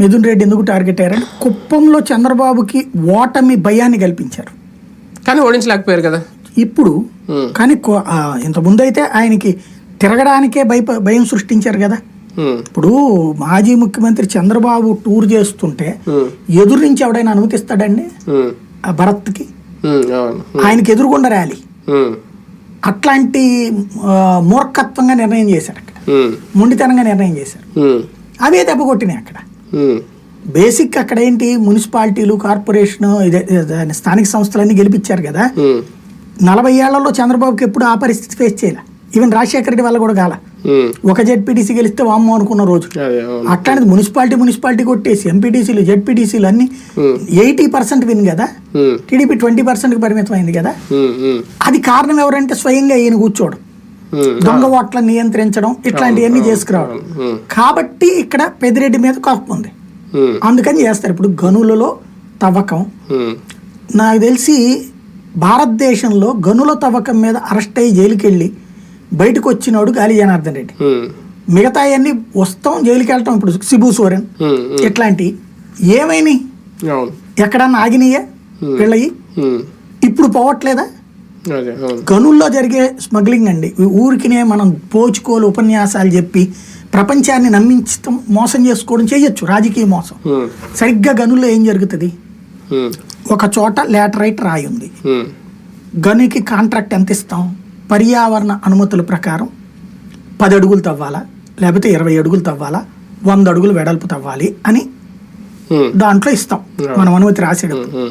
మిథున్ రెడ్డి ఎందుకు టార్గెట్ అయ్యారంటే కుప్పంలో చంద్రబాబుకి ఓటమి భయాన్ని కల్పించారు. కానీ ఓడించలేకపోయారు కదా. ఇప్పుడు. కానీ ఇంత ముందు అయితే ఆయనకి తిరగడానికే భయ భయం సృష్టించారు కదా. ఇప్పుడు మాజీ ముఖ్యమంత్రి చంద్రబాబు టూర్ చేస్తుంటే ఎదురు నుంచి ఎవడైనా అనుమతిస్తాడండి? ఆ భరత్కి? ఆయనకి ఎదురుగుండా ర్యాలీ. అట్లాంటి మూర్ఖత్వంగా నిర్ణయం చేశారు అక్కడ మొండితనంగా నిర్ణయం చేశారు. అవే దెబ్బ కొట్టినాయి అక్కడ. బేసిక్ అక్కడ ఏంటి? మున్సిపాలిటీలు కార్పొరేషన్ ఇదే స్థానిక సంస్థలన్నీ గెలిపించారు కదా. నలభై ఏళ్ళలో చంద్రబాబుకి ఎప్పుడు ఆ పరిస్థితి ఫేస్ చేయాల. ఈవెన్ రాజశేఖర రెడ్డి వల్ల కూడా కాల. ఒక జెడ్పీటీసీ గెలిస్తే వామ్మో అనుకున్న రోజు. అట్లాంటిది మున్సిపాలిటీ మున్సిపాలిటీ కొట్టేసి ఎంపీటీసీలు జెడ్పీటీసీలు అన్ని ఎయిటీ పర్సెంట్ విన్ కదా. టీడీపీ ట్వంటీ పర్సెంట్కి పరిమితం అయింది కదా అది కారణం ఎవరంటే స్వయంగా ఈయన కూర్చోవడం. దొంగ ఓట్లను నియంత్రించడం ఇట్లాంటివన్నీ చేసుకురావడం. కాబట్టి ఇక్కడ పెద్దిరెడ్డి మీద కోపం ఉంది. అందుకని చేస్తారు. ఇప్పుడు గనులలో తవ్వకం. నాకు తెలిసి భారతదేశంలో గనుల తవ్వకం మీద అరెస్ట్ అయ్యి జైలుకి వెళ్ళి బయటకు వచ్చినోడు గాలి జనార్దన్ రెడ్డి. మిగతా అన్ని వస్తాం జైలుకి వెళ్ళటం ఇప్పుడు సిబు సోరెన్. ఇట్లాంటి ఏమైనాయి? ఎక్కడన్నా ఆగినాయా? వీళ్ళయి ఇప్పుడు పోవట్లేదా? గనుల్లో జరిగే స్మగ్లింగ్ అండి. ఊరికినే మనం పోచుకోలు ఉపన్యాసాలు చెప్పి ప్రపంచాన్ని నమ్మించడం మోసం చేసుకోవడం చేయొచ్చు రాజకీయ మోసం. సరిగ్గా గనుల్లో ఏం జరుగుతుంది? ఒక చోట లేటరైట్ రాయి ఉంది గనికి కాంట్రాక్ట్ ఎంత ఇస్తాం? పర్యావరణ అనుమతుల ప్రకారం పది అడుగులు తవ్వాలా? లేకపోతే ఇరవై అడుగులు తవ్వాలా? వంద అడుగులు వెడల్పు తవ్వాలి అని దాంట్లో ఇస్తాం. మనం అనుమతి రాసేటప్పుడు.